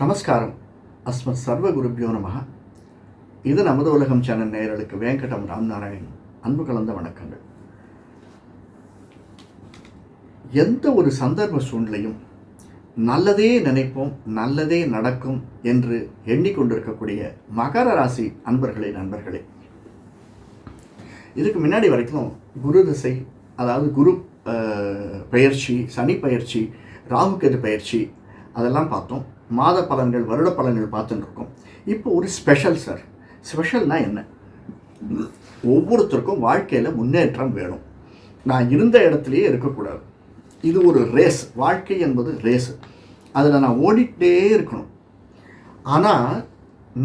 நமஸ்காரம். அஸ்மத் சர்வ குருப்பியோ நமக இது நமது உலகம் சேனல் நேயர்களுக்கு வேங்கடம் ராம்நாராயண் அன்பு கலந்த வணக்கங்கள். எந்த ஒரு சந்தர்ப்ப சூழ்நிலையும் நல்லதே நினைப்போம் நல்லதே நடக்கும் என்று எண்ணிக்கொண்டிருக்கக்கூடிய மகர ராசி அன்பர்களே நண்பர்களே. இதுக்கு முன்னாடி வரைக்கும் குரு திசை அதாவது குரு பயிற்சி பெயர்ச்சி சனி பயிற்சி ராகுகேது பயிற்சி அதெல்லாம் பார்த்தோம். மாத பலன்கள் வருட பலன்கள் பார்த்துட்டு இருக்கோம் இப்போ ஒரு ஸ்பெஷல் சார் ஸ்பெஷல்னால் என்ன? ஒவ்வொருத்தருக்கும் வாழ்க்கையில் முன்னேற்றம் வேணும். நான் இருந்த இடத்துலையே இருக்கக்கூடாது. இது ஒரு ரேஸ் வாழ்க்கை என்பது ரேஸ் அதில் நான் ஓடிட்டே இருக்கணும். ஆனால்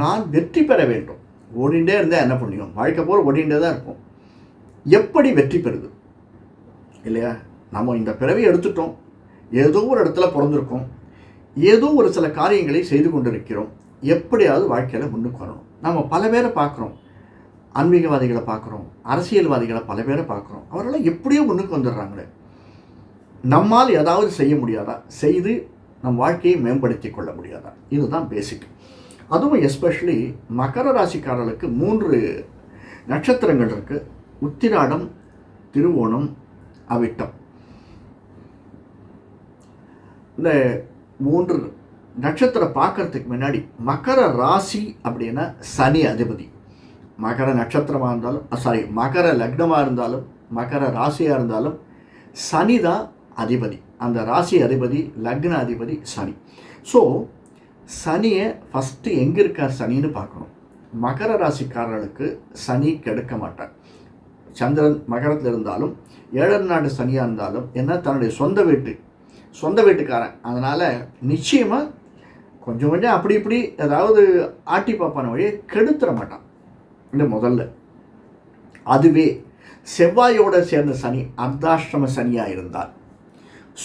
நான் வெற்றி பெற வேண்டும். ஓடிண்டே இருந்தால் என்ன பண்ணியும்? வாழ்க்கை போகிற ஓடிண்டே தான் இருப்போம். எப்படி வெற்றி பெறுது? இல்லையா? நம்ம இந்த பிறவி எடுத்துட்டோம். ஏதோ ஒரு இடத்துல பிறந்திருக்கோம். ஏதோ ஒரு சில காரியங்களை செய்து கொண்டிருக்கிறோம். எப்படியாவது வாழ்க்கையில் முன்னுக்கு வரணும். நம்ம பல பேரை பார்க்குறோம். ஆன்மீகவாதிகளை பார்க்குறோம். அரசியல்வாதிகளை பல பேரை பார்க்குறோம். அவரெல்லாம் எப்படியோ முன்னுக்கு வந்துடுறாங்களே. நம்மால் ஏதாவது செய்ய முடியாதா? செய்து நம் வாழ்க்கையை மேம்படுத்தி கொள்ள முடியாதா? இதுதான் பேசிக் அதுவும் எஸ்பெஷலி மகர ராசிக்காரர்களுக்கு மூன்று நட்சத்திரங்கள் இருக்குது உத்திராடம் திருவோணம் அவிட்டம். இந்த மூன்று நட்சத்திரம் பார்க்கறதுக்கு முன்னாடி மகர ராசி அப்படின்னா சனி அதிபதி. மகர நட்சத்திரமாக இருந்தாலும் சாரி மகர லக்னமாக இருந்தாலும் மகர ராசியாக இருந்தாலும் சனி தான் அதிபதி. அந்த ராசி அதிபதி லக்ன அதிபதி சனி. ஸோ சனியை ஃபஸ்ட்டு எங்கே இருக்கார் சனின்னு பார்க்கணும். மகர ராசிக்காரர்களுக்கு சனி கெடுக்க மாட்டார். சந்திரன் மகரத்தில் இருந்தாலும் ஏழர் நாடு சனியாக இருந்தாலும் என்ன? தன்னுடைய சொந்த வீட்டு சொந்த வீட்டுக்காரன். அதனால் நிச்சயமாக கொஞ்சம் கொஞ்சம் அப்படி இப்படி ஏதாவது ஆட்டி பார்ப்பான வழியை கெடுத்துட மாட்டான். இல்லை முதல்ல. அதுவே செவ்வாயோட சேர்ந்த சனி அர்த்தாஷ்டம சனியாக இருந்தால்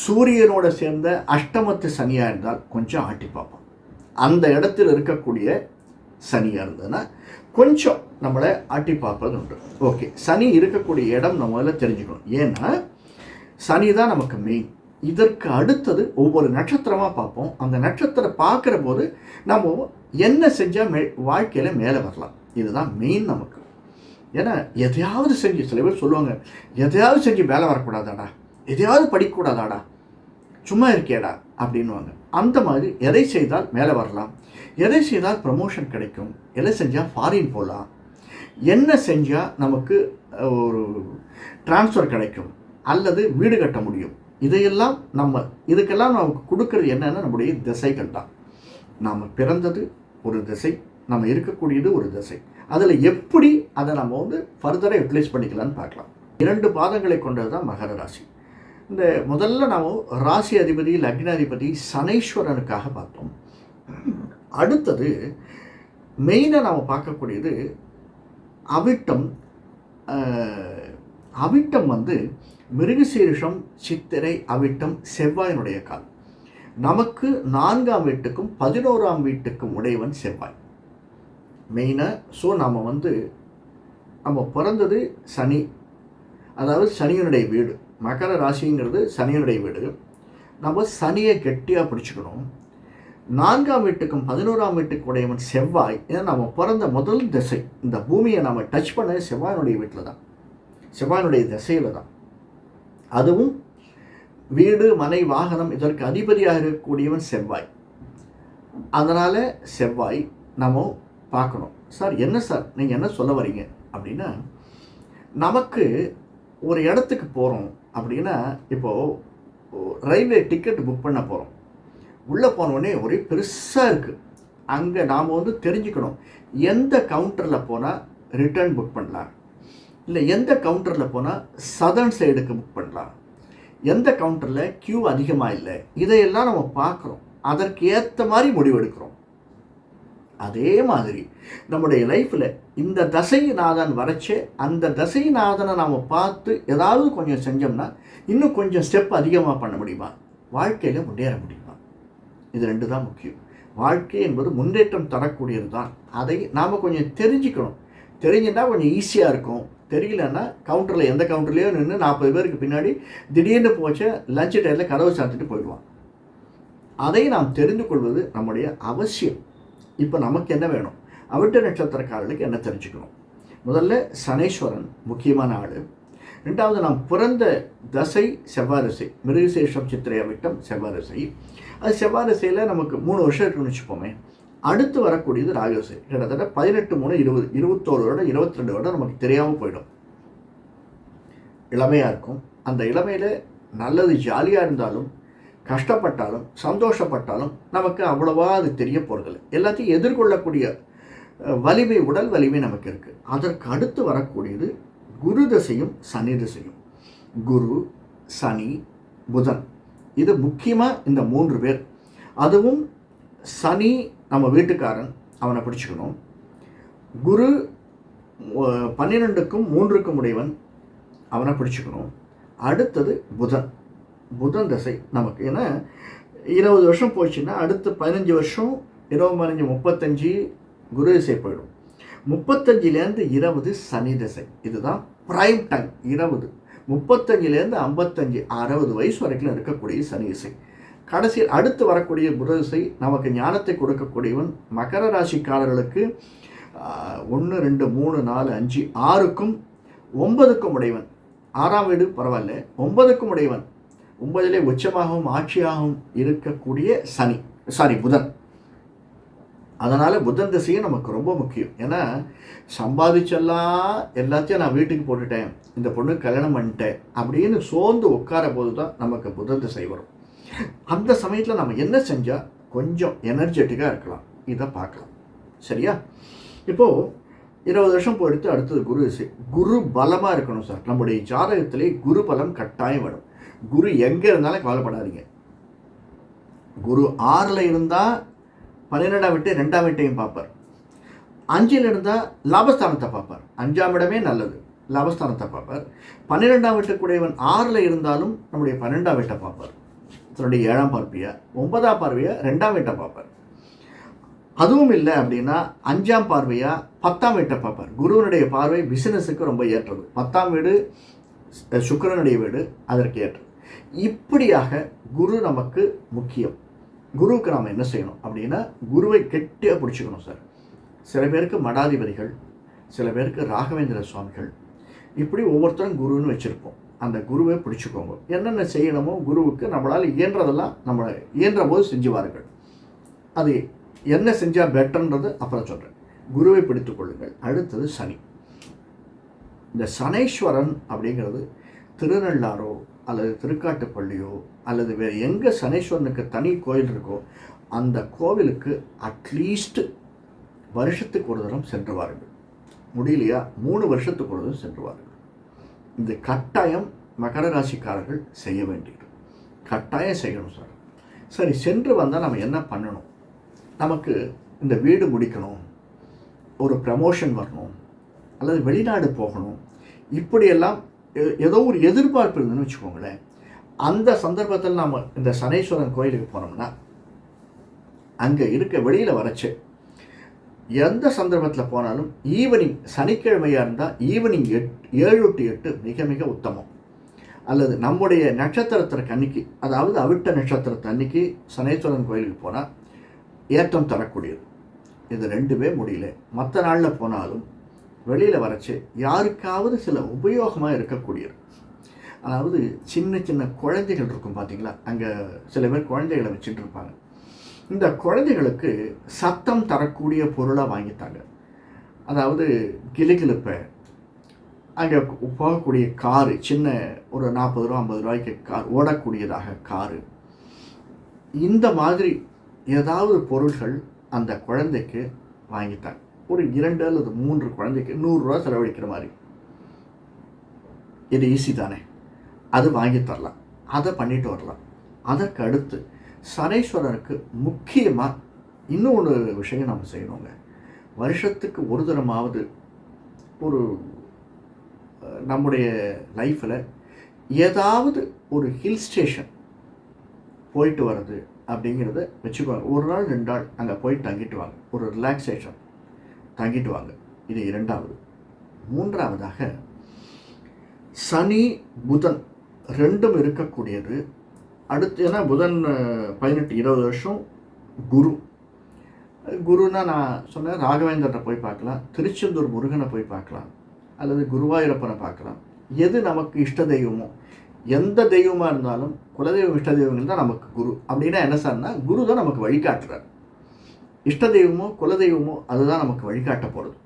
சூரியனோட சேர்ந்த அஷ்டமத்து சனியாக இருந்தால் கொஞ்சம் ஆட்டி பார்ப்பான். அந்த இடத்துல இருக்கக்கூடிய சனியாக இருந்ததுன்னா கொஞ்சம் நம்மளை ஆட்டி பார்ப்பது உண்டு ஓகே சனி இருக்கக்கூடிய இடம் நம்ம முதல்ல தெரிஞ்சுக்கணும். ஏன்னா சனி தான் நமக்கு மெயின் இதற்கு அடுத்தது ஒவ்வொரு நட்சத்திரமாக பார்ப்போம். அந்த நட்சத்திரம் பார்க்குற போது நம்ம என்ன செஞ்சால் மே வாழ்க்கையில் மேலே வரலாம். இதுதான் மெயின் நமக்கு. ஏன்னா எதையாவது செஞ்சு சில பேர் சொல்லுவாங்க எதையாவது செஞ்சு மேலே வரக்கூடாதாடா? எதையாவது படிக்கக்கூடாதாடா? சும்மா இருக்கேடா அப்படின்வாங்க அந்த மாதிரி எதை செய்தால் மேலே வரலாம்? எதை செய்தால் ப்ரமோஷன் கிடைக்கும்? எதை செஞ்சால் ஃபாரின் போகலாம்? என்ன செஞ்சால் நமக்கு ஒரு ட்ரான்ஸ்ஃபர் கிடைக்கும்? அல்லது வீடு கட்ட முடியும்? இதையெல்லாம் நம்ம இதுக்கெல்லாம் நமக்கு கொடுக்கறது என்னென்னா நம்முடைய திசைகள் தான். நாம் பிறந்தது ஒரு திசை நம்ம இருக்கக்கூடியது ஒரு திசை. அதில் எப்படி அதை நம்ம வந்து ஃபர்தராக யூட்டிலைஸ் பண்ணிக்கலாம்னு பார்க்கலாம். இரண்டு பாதங்களை கொண்டது தான் மகர ராசி. இந்த முதல்ல நாம் ராசி அதிபதி லக்னாதிபதி சனீஸ்வரனுக்காக பார்த்தோம். அடுத்தது மெயினாக நாம் பார்க்கக்கூடியது அவிட்டம் அவிட்டம் வந்து மிருகசீரிஷம் சித்திரை அவிட்டம் செவ்வாயினுடைய கால். நமக்கு நான்காம் வீட்டுக்கும் பதினோராம் வீட்டுக்கும் உடையவன் செவ்வாய். மெயினாக ஸோ நாம் வந்து நம்ம பிறந்தது சனி. அதாவது சனியனுடைய வீடு. மகர ராசிங்கிறது சனியனுடைய வீடு. நம்ம சனியை கெட்டியாக பிடிச்சிக்கணும். நான்காம் வீட்டுக்கும் பதினோராம் வீட்டுக்கு உடையவன் செவ்வாய். ஏன்னா நம்ம பிறந்த முதல் திசை. இந்த பூமியை நம்ம டச் பண்ண செவ்வாயினுடைய வீட்டில் தான் செவ்வாயினுடைய திசையில் தான் அதுவும் வீடு மனை வாகனம் இதற்கு அதிபதியாக இருக்கக்கூடியவன் செவ்வாய். அதனால் செவ்வாய் நம்ம பார்க்கணும். சார் என்ன சார்? நீங்கள் என்ன சொல்ல வரீங்க அப்படின்னா நமக்கு ஒரு இடத்துக்கு போகிறோம் அப்படின்னா இப்போது ரயில்வே டிக்கெட் புக் பண்ண போகிறோம் உள்ளே போனோடனே ஒரே பெருசாக இருக்குது அங்கே நாம் வந்து தெரிஞ்சுக்கணும். எந்த கவுண்டரில் போனால் ரிட்டர்ன் புக் பண்ணலாம்? இல்லை எந்த கவுண்டரில் போனால் சதர்ன் சைடுக்கு புக் பண்ணலாம். எந்த கவுண்டரில் க்யூ அதிகமாக இல்லை இதையெல்லாம் நம்ம பார்க்குறோம். அதற்கு ஏற்ற மாதிரி முடிவெடுக்கிறோம் அதே மாதிரி நம்முடைய லைஃப்பில் இந்த தசைநாதன் வரைச்சே அந்த தசைநாதனை நாம் பார்த்து ஏதாவது கொஞ்சம் செஞ்சோம்னா இன்னும் கொஞ்சம் ஸ்டெப் அதிகமாக பண்ண முடியுமா? வாழ்க்கையில் முன்னேற முடியுமா? இது ரெண்டு தான் முக்கியம். வாழ்க்கை என்பது முன்னேற்றம் தரக்கூடியது தான் அதை நாம் கொஞ்சம் தெரிஞ்சுக்கணும். தெரிஞ்சுன்னா கொஞ்சம் ஈஸியாக இருக்கும். தெரியலன்னா கவுண்டரில் எந்த கவுண்டர்லேயோ நின்று நாற்பது பேருக்கு பின்னாடி திடீர்னு போச்ச லஞ்ச் டயத்தில் கதவை சாத்திட்டு போயிடுவான். அதை நாம் தெரிந்து கொள்வது நம்முடைய அவசியம். இப்போ நமக்கு என்ன வேணும்? அவிட்ட நட்சத்திரக்காரர்களுக்கு என்ன தெரிஞ்சுக்கணும்? முதல்ல சனேஸ்வரன் முக்கியமான ஆள். ரெண்டாவது நாம் பிறந்த தசை செவ்வாரிசை மிருகசேஷம் சித்திரை அவிட்டம் செவ்வாரிசை அது செவ்வாரிசையில் நமக்கு மூணு வருஷம் இருக்குன்னு வச்சுப்போமே அடுத்து வரக்கூடியது ராகசை கிட்டத்தட்ட பதினெட்டு மூணு இருபது இருபத்தோரு வருடம் இருபத்தி ரெண்டு வருடம் நமக்கு தெரியாமல் போயிடும். இளமையாக இருக்கும். அந்த இளமையில் நல்லது ஜாலியாக இருந்தாலும் கஷ்டப்பட்டாலும் சந்தோஷப்பட்டாலும் நமக்கு அவ்வளவா அது தெரிய போகிறதில்ல எல்லாத்தையும் எதிர்கொள்ளக்கூடிய வலிமை உடல் வலிமை நமக்கு இருக்குது அதற்கு அடுத்து வரக்கூடியது குரு தசையும் சனி தசையும். குரு சனி புதன். இது முக்கியமாக இந்த மூன்று பேர். அதுவும் சனி நம்ம வீட்டுக்காரன் அவனை பிடிச்சிக்கணும். குரு பன்னிரெண்டுக்கும் மூன்றுக்கும் உடையவன் அவனை பிடிச்சிக்கணும். அடுத்தது புதன். புதன் தசை நமக்கு. ஏன்னா இருபது வருஷம் போச்சுன்னா அடுத்து பதினஞ்சு வருஷம் இருபது பதினஞ்சு முப்பத்தஞ்சு குரு திசை போயிடும். முப்பத்தஞ்சிலேருந்து இருபது சனி திசை. இதுதான் ப்ரைம் டைம் இருபது. முப்பத்தஞ்சிலேருந்து ஐம்பத்தஞ்சு அறுபது வயசு வரைக்கும் இருக்கக்கூடிய சனி திசை. கடைசியில் அடுத்து வரக்கூடிய புத நமக்கு ஞானத்தை கொடுக்கக்கூடியவன் மகர ராசிக்காரர்களுக்கு ஒன்று ரெண்டு மூணு நாலு அஞ்சு ஆறுக்கும் ஒன்பதுக்கும் உடையவன். ஆறாம் வீடு பரவாயில்ல ஒன்பதுக்கும் உடையவன். ஒன்பதிலே உச்சமாகவும் ஆட்சியாகவும் இருக்கக்கூடிய சனி சாரி புதன். அதனால் புதன் திசையும் நமக்கு ரொம்ப முக்கியம். ஏன்னா சம்பாதிச்செல்லாம் எல்லாத்தையும் நான் வீட்டுக்கு போட்டுட்டேன். இந்த பொண்ணு கல்யாணம் பண்ணிட்டேன் அப்படின்னு சோர்ந்து உட்கார போது தான் நமக்கு புதன் திசை வரும். அந்த சமயத்தில் நம்ம என்ன செஞ்சால் கொஞ்சம் எனர்ஜெட்டிக்காக இருக்கலாம். இதை பார்க்கலாம். சரியா? இப்போது இருபது வருஷம் போயிடுத்து அடுத்தது குரு குரு பலமாக இருக்கணும் சார். நம்முடைய ஜாதகத்திலே குரு பலம் கட்டாயம் வரும். குரு எங்கே இருந்தாலும் கவலைப்படாதீங்க. குரு ஆறில் இருந்தால் பன்னிரெண்டாம் வீட்டு ரெண்டாம் வீட்டையும் பார்ப்பார். அஞ்சில் இருந்தால் லாபஸ்தானத்தை பார்ப்பார். அஞ்சாம் இடமே நல்லது. லாபஸ்தானத்தை பார்ப்பார். பன்னிரெண்டாம் வீட்டுக்குடையவன் ஆறில் இருந்தாலும் நம்முடைய பன்னெண்டாம் வீட்டை பார்ப்பார். தன்னுடைய ஏழாம் பார்வையை ஒன்பதாம் பார்வையை ரெண்டாம் வீட்டை பார்ப்பார். அதுவும் இல்லை அப்படின்னா அஞ்சாம் பார்வையாக பத்தாம் வீட்டை பார்ப்பார். குருவனுடைய பார்வை பிசினஸுக்கு ரொம்ப ஏற்றது. பத்தாம் வீடு சுக்கரனுடைய வீடு அதற்கு ஏற்றது. இப்படியாக குரு நமக்கு முக்கியம். குருவுக்கு நாம் என்ன செய்யணும் அப்படின்னா குருவை கெட்டியாக பிடிச்சிக்கணும் சார். சில பேருக்கு மடாதிபதிகள் சில பேருக்கு ராகவேந்திர சுவாமிகள் இப்படி ஒவ்வொருத்தரும் குருன்னு வச்சுருப்போம். அந்த குருவை பிடிச்சிக்கோங்க. என்னென்ன செய்யணுமோ குருவுக்கு நம்மளால் இயன்றதெல்லாம் நம்ம இயன்ற போது செஞ்சுவார்கள். அது என்ன செஞ்சால் பெட்டர்ன்றது அப்புறம் சொல்கிறேன் குருவை பிடித்து கொள்ளுங்கள். அடுத்தது சனி. இந்த சனீஸ்வரன் அப்படிங்கிறது திருநள்ளாரோ அல்லது திருக்காட்டுப்பள்ளியோ அல்லது வேறு எங்கே சனீஸ்வரனுக்கு தனி கோயில் இருக்கோ அந்த கோவிலுக்கு அட்லீஸ்ட் வருஷத்துக்கு ஒரு தரம் சென்று வாருங்கள் முடியலையா? மூணு வருஷத்துக்கு ஒரு தரம் சென்று வாருங்கள் இந்த கட்டாயம் மகர ராசிக்காரர்கள் செய்ய வேண்டியது. கட்டாயம் செய்யணும் சார். சரி சென்று வந்தால் நம்ம என்ன பண்ணணும்? நமக்கு இந்த வீடு முடிக்கணும் ஒரு ப்ரமோஷன் வரணும் அல்லது வெளிநாடு போகணும். இப்படியெல்லாம் எ- ஏதோ ஒரு எதிர்பார்ப்பு இருந்துன்னு வச்சுக்கோங்களேன். அந்த சந்தர்ப்பத்தில் நாம் இந்த சனீஸ்வரன் கோயிலுக்கு போனோம்னா அங்கே இருக்க வெளியில் வரச்சு எந்த சந்தர்ப்பத்தில் போனாலும் ஈவினிங் சனிக்கிழமையாக இருந்தால் ஈவினிங் எட் ஏழு டு எட்டு மிக மிக உத்தமம். அல்லது நம்முடைய நட்சத்திரத்திற்கு அன்னைக்கு அதாவது அவிட்ட நட்சத்திரத்து அன்னைக்கு சனேஸ்வரன் கோயிலுக்கு போனால் ஏற்றம் தரக்கூடியது. இது ரெண்டுமே முடியல. மற்ற நாளில் போனாலும் வெளியில் வரைச்சி யாருக்காவது சில உபயோகமாக இருக்கக்கூடியது. அதாவது சின்ன சின்ன குழந்தைகள் இருக்கும் பார்த்தீங்களா அங்கே சில பேர் குழந்தைகளை வச்சுட்டு இருப்பாங்க. இந்த குழந்தைகளுக்கு சத்தம் தரக்கூடிய பொருளாக வாங்கித்தாங்க. அதாவது கிலுகிலுப்பை அங்கே போகக்கூடிய காரு சின்ன ஒரு நாற்பது ரூபா ஐம்பது ரூபாய்க்கு கார் ஓடக்கூடியதாக காரு. இந்த மாதிரி ஏதாவது பொருள்கள் அந்த குழந்தைக்கு வாங்கித்தாங்க. ஒரு இரண்டு அல்லது மூன்று குழந்தைக்கு நூறுரூவா செலவழிக்கிற மாதிரி. இது ஈஸி தானே? அது வாங்கி தரலாம். அதை பண்ணிட்டு வரலாம். அதற்கு அடுத்து சனேஸ்வரருக்கு முக்கியமாக இன்னும் ஒரு விஷயம் நம்ம செய்யணுங்க. வருஷத்துக்கு ஒரு தரமாவது ஒரு நம்முடைய லைஃப்பில் ஏதாவது ஒரு ஹில் ஸ்டேஷன் போயிட்டு வர்றது அப்படிங்கிறத வச்சுக்குவாங்க ஒரு நாள் ரெண்டு நாள் அங்கே போய் தங்கிட்டு வாங்க. ஒரு ரிலாக்ஸேஷன் தங்கிட்டு வாங்க. இது இரண்டாவது. மூன்றாவதாக சனி புதன் ரெண்டும் இருக்கக்கூடியது அடுத்து ஏன்னா புதன் பதினெட்டு இருபது வருஷம் குரு. குருன்னா நான் சொன்னேன் ராகவேந்திரனை போய் பார்க்கலாம் திருச்செந்தூர் முருகனை போய் பார்க்கலாம் அல்லது குருவாயூரப்பனை பார்க்கலாம். எது நமக்கு இஷ்ட தெய்வமோ எந்த தெய்வமாக இருந்தாலும் குலதெய்வம் இஷ்ட தெய்வங்கள் தான் நமக்கு குரு. அப்படின்னா என்ன சார்னா குரு தான் நமக்கு வழிகாட்டுறார். இஷ்ட தெய்வமோ குலதெய்வமோ அதுதான் நமக்கு வழிகாட்ட போகிறது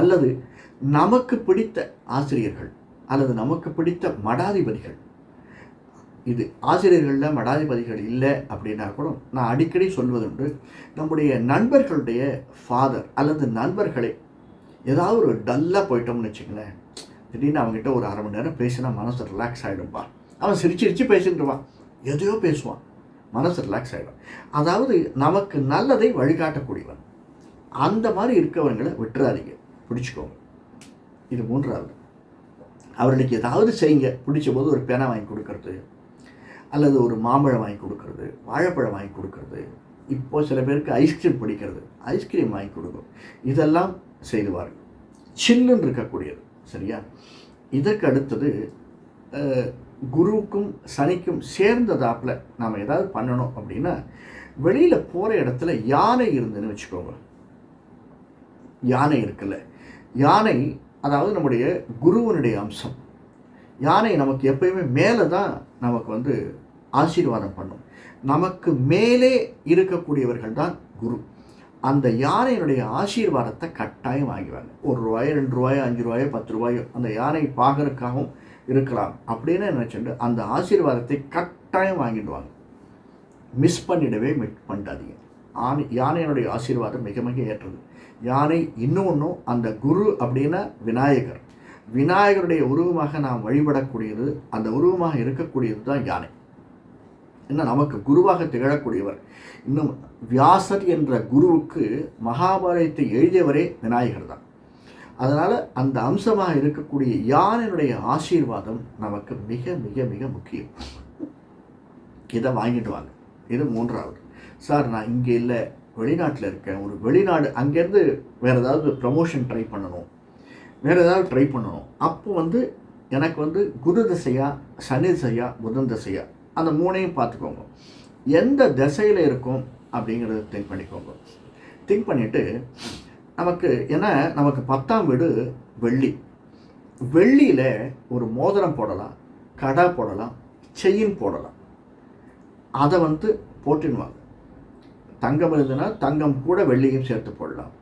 அல்லது நமக்கு பிடித்த ஆசிரியர்கள் அல்லது நமக்கு பிடித்த மடாதிபதிகள் இது ஆசிரியர்களில் மடாதிபதிகள் இல்லை அப்படின்னா கூட நான் அடிக்கடி சொல்வதுண்டு நம்முடைய நண்பர்களுடைய ஃபாதர் அல்லது நண்பர்களே ஏதாவது ஒரு டல்லாக போயிட்டோம்னு வச்சுங்களேன் திடீர்னு அவங்ககிட்ட ஒரு அரை மணி நேரம் பேசினா மனசு ரிலாக்ஸ் ஆகிடும்பா அவன் சிரிச்சு சிரிச்சு பேசிட்டுருவான் எதையோ பேசுவான். மனசு ரிலாக்ஸ் ஆகிடும் அதாவது நமக்கு நல்லதை வழிகாட்டக்கூடியவன். அந்த மாதிரி இருக்கவங்களை விட்டுறாதீங்க. பிடிச்சிக்கோங்க. இது மூன்றாவது. அவர்களுக்கு ஏதாவது செய்யுங்க. பிடிச்ச போது ஒரு பேனா வாங்கி கொடுக்கறது. அல்லது ஒரு மாம்பழம் வாங்கி கொடுக்கறது வாழைப்பழம் வாங்கி கொடுக்கறது இப்போ சில பேருக்கு ஐஸ்கிரீம் பிடிக்கிறது ஐஸ்கிரீம் வாங்கி கொடுக்கும். இதெல்லாம் செய்துவார்கள். சில்லுன்னு இருக்கக்கூடியது சரியா? இதற்கு அடுத்தது குருவுக்கும் சனிக்கும் சேர்ந்ததாப்பில் நாம் ஏதாவது பண்ணணும் அப்படின்னா வெளியில் போகிற இடத்துல யானை இருந்துன்னு வச்சுக்கோங்க. யானை இருக்குல்ல. யானை அதாவது நம்முடைய குருவனுடைய அம்சம். யானை நமக்கு எப்பயுமே மேலே தான் நமக்கு வந்து ஆசீர்வாதம் பண்ணும். நமக்கு மேலே இருக்கக்கூடியவர்கள் தான் குரு. அந்த யானையினுடைய ஆசீர்வாதத்தை கட்டாயம் வாங்கிவாங்க. ஒரு ரூபாயோ ரெண்டு ரூபாயோ அஞ்சு ரூபாயோ பத்து ரூபாயோ அந்த யானை பார்க்கறதுக்காகவும் இருக்கலாம். அப்படின்னு நினச்சிட்டு அந்த ஆசீர்வாதத்தை கட்டாயம் வாங்கிடுவாங்க. மிஸ் பண்ணிடவே மிஸ் பண்ணாதீங்க ஆணை யானையினுடைய ஆசீர்வாதம் மிக மிக ஏற்றது. யானை இன்னொன்றும் அந்த குரு அப்படின்னா விநாயகர். விநாயகருடைய உருவமாக நாம் வழிபடக்கூடியது அந்த உருவமாக இருக்கக்கூடியது தான் யானை. என்ன நமக்கு குருவாக திகழக்கூடியவர். இன்னும் வியாசர் என்ற குருவுக்கு மகாபாரதத்தை எழுதியவரே விநாயகர் தான். அதனால் அந்த அம்சமாக இருக்கக்கூடிய யானையினுடைய ஆசீர்வாதம் நமக்கு மிக மிக மிக முக்கியம். இதை வாங்கிட்டு வாங்க. இது மூன்றாவது. சார் நான் இங்கே இல்லை வெளிநாட்டில் இருக்கேன். ஒரு வெளிநாடு அங்கேருந்து வேறு ஏதாவது ப்ரமோஷன் ட்ரை பண்ணணும். வேறு ஏதாவது ட்ரை பண்ணணும். அப்போ வந்து எனக்கு வந்து குரு திசையா சனி திசையா புதன் தசையா அந்த மூணையும் பார்த்துக்கோங்க. எந்த திசையில் இருக்கும் அப்படிங்கிறத திங்க் பண்ணிக்கோங்க. திங்க் பண்ணிவிட்டு நமக்கு ஏன்னா நமக்கு பத்தாம் வீடு வெள்ளி. வெள்ளியில் ஒரு மோதிரம் போடலாம் கடை போடலாம் செயின் போடலாம். அதை வந்து போட்டுடுவாங்க தங்கம் இருந்ததுன்னா தங்கம் கூட வெள்ளியும் சேர்த்து போடலாம்.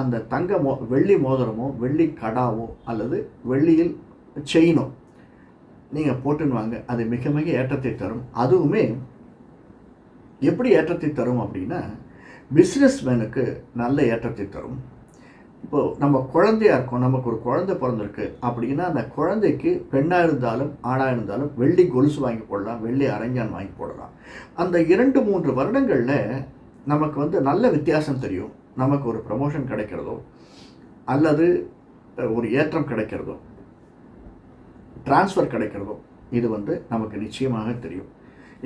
அந்த தங்க மோ வெள்ளி மோதிரமோ வெள்ளி கடாவோ அல்லது வெள்ளியில் செயினோ நீங்கள் போட்டுன்னு வாங்க. அது மிக மிக ஏற்றத்தை தரும். அதுவுமே எப்படி ஏற்றத்தை தரும் அப்படின்னா பிஸ்னஸ் மேனுக்கு நல்ல ஏற்றத்தை தரும். இப்போது நம்ம குழந்தையாக இருக்கோம் நமக்கு ஒரு குழந்தை பிறந்திருக்கு அப்படின்னா அந்த குழந்தைக்கு பெண்ணாக இருந்தாலும் ஆணாக இருந்தாலும் வெள்ளி கொலுசு வாங்கி போடலாம் வெள்ளி அரஞ்சான் வாங்கி போடலாம். அந்த இரண்டு மூன்று வருடங்களில் நமக்கு வந்து நல்ல வித்தியாசம் தெரியும். நமக்கு ஒரு ப்ரமோஷன் கிடைக்கிறதோ அல்லது ஒரு ஏற்றம் கிடைக்கிறதோ. ட்ரான்ஸ்ஃபர் கிடைக்கிறதோ இது வந்து நமக்கு நிச்சயமாக தெரியும்.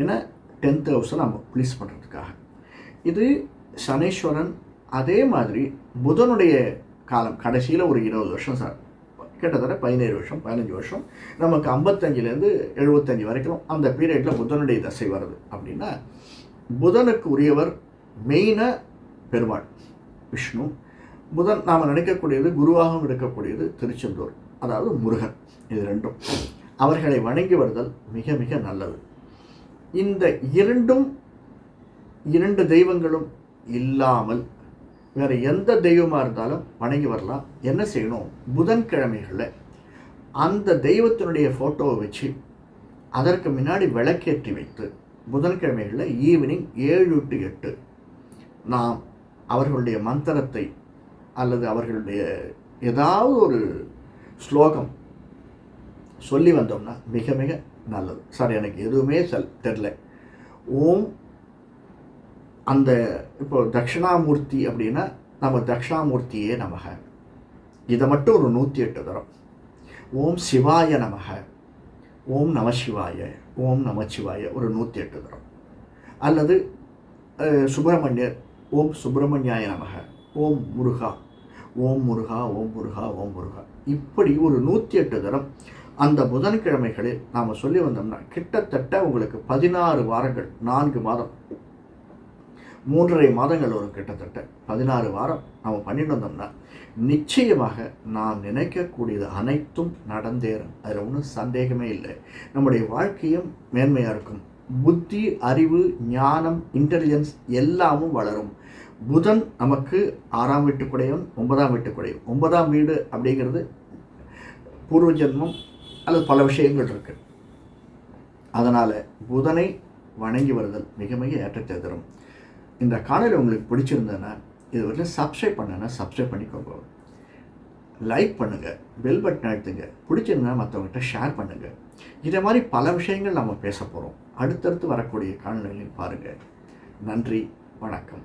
ஏன்னா டென்த் ஹவுஸை நம்ம ப்ளீஸ் பண்ணுறதுக்காக இது சனீஸ்வரன் அதே மாதிரி புதனுடைய காலம் கடைசியில் ஒரு இருபது வருஷம் சார். கிட்டத்தட்ட பதினேழு வருஷம் பதினஞ்சு வருஷம். நமக்கு ஐம்பத்தஞ்சிலேருந்து எழுபத்தஞ்சு வரைக்கும் அந்த பீரியடில் புதனுடைய தசை வருது அப்படின்னா புதனுக்கு உரியவர் மெயினாக பெருமாள் விஷ்ணு. புதன் நாம் நினைக்கக்கூடியது குருவாகவும் இருக்கக்கூடியது திருச்செந்தூர். அதாவது முருகன் இது ரெண்டும். அவர்களை வணங்கி வருதல் மிக மிக நல்லது. இந்த இரண்டும் இரண்டு தெய்வங்களும் இல்லாமல் வேறு எந்த தெய்வமாக இருந்தாலும் வணங்கி வரலாம். என்ன செய்யணும்? புதன்கிழமைகளில் அந்த தெய்வத்தினுடைய ஃபோட்டோவை வச்சு அதற்கு முன்னாடி விளக்கேற்றி வைத்து புதன்கிழமைகளில் ஈவினிங் ஏழு டு எட்டு நாம் அவர்களுடைய மந்திரத்தை அல்லது அவர்களுடைய ஏதாவது ஒரு ஸ்லோகம் சொல்லி வந்தோம்னா மிக மிக நல்லது. சார் எனக்கு எதுவுமே செல் தெரில ஓம் அந்த இப்போ தட்சிணாமூர்த்தி அப்படின்னா நம்ம தட்சிணாமூர்த்தியே நமக. இதை மட்டும் ஒரு நூற்றி எட்டு தரம். ஓம் சிவாய நமக. ஓம் நம சிவாய. ஓம் நமச்சிவாய ஒரு நூற்றி எட்டு தரம். அல்லது சுப்பிரமணியர் ஓம் சுப்பிரமணியாய நமக. ஓம் முருகா. ஓம் முருகா ஓம் முருகா ஓம் முருகா. இப்படி ஒரு நூற்றி எட்டு தரம் அந்த புதன்கிழமைகளில் நாம் சொல்லி வந்தோம்னா கிட்டத்தட்ட உங்களுக்கு பதினாறு வாரங்கள் நான்கு மாதம். மூன்றரை மாதங்கள் வரும் கிட்டத்தட்ட. பதினாறு வாரம் நம்ம பண்ணிட்டு வந்தோம்னா நிச்சயமாக நாம் நினைக்கக்கூடியது அனைத்தும் நடந்தேறும். அதில் ஒன்றும் சந்தேகமே இல்லை. நம்முடைய வாழ்க்கையும் மேன்மையாக இருக்கும். புத்தி அறிவு ஞானம் இன்டெலிஜென்ஸ் எல்லாமும் வளரும். புதன் நமக்கு ஆறாம் வீட்டுக்குடையவன் ஒன்பதாம் வீட்டுக்குடையவன். ஒன்பதாம் வீடு அப்படிங்கிறது பூர்வ ஜென்மம் அல்லது பல விஷயங்கள் இருக்கு. அதனால் புதனை வணங்கி வருதல் மிக மிக ஏற்றத்தை தரும். இந்த காணொலி உங்களுக்கு பிடிச்சிருந்ததுன்னா இது வரைக்கும் சப்ஸ்கிரைப் பண்ணனா சப்ஸ்கிரைப் பண்ணிக்கோங்க. லைக் பண்ணுங்கள் பெல் பட்டன் அழுத்துங்க. பிடிச்சிருந்தா மற்றவங்ககிட்ட ஷேர் பண்ணுங்கள் இதை மாதிரி பல விஷயங்கள் நம்ம பேச போகிறோம் அடுத்தடுத்து வரக்கூடிய காணொலிகளையும் பாருங்கள் நன்றி வணக்கம்.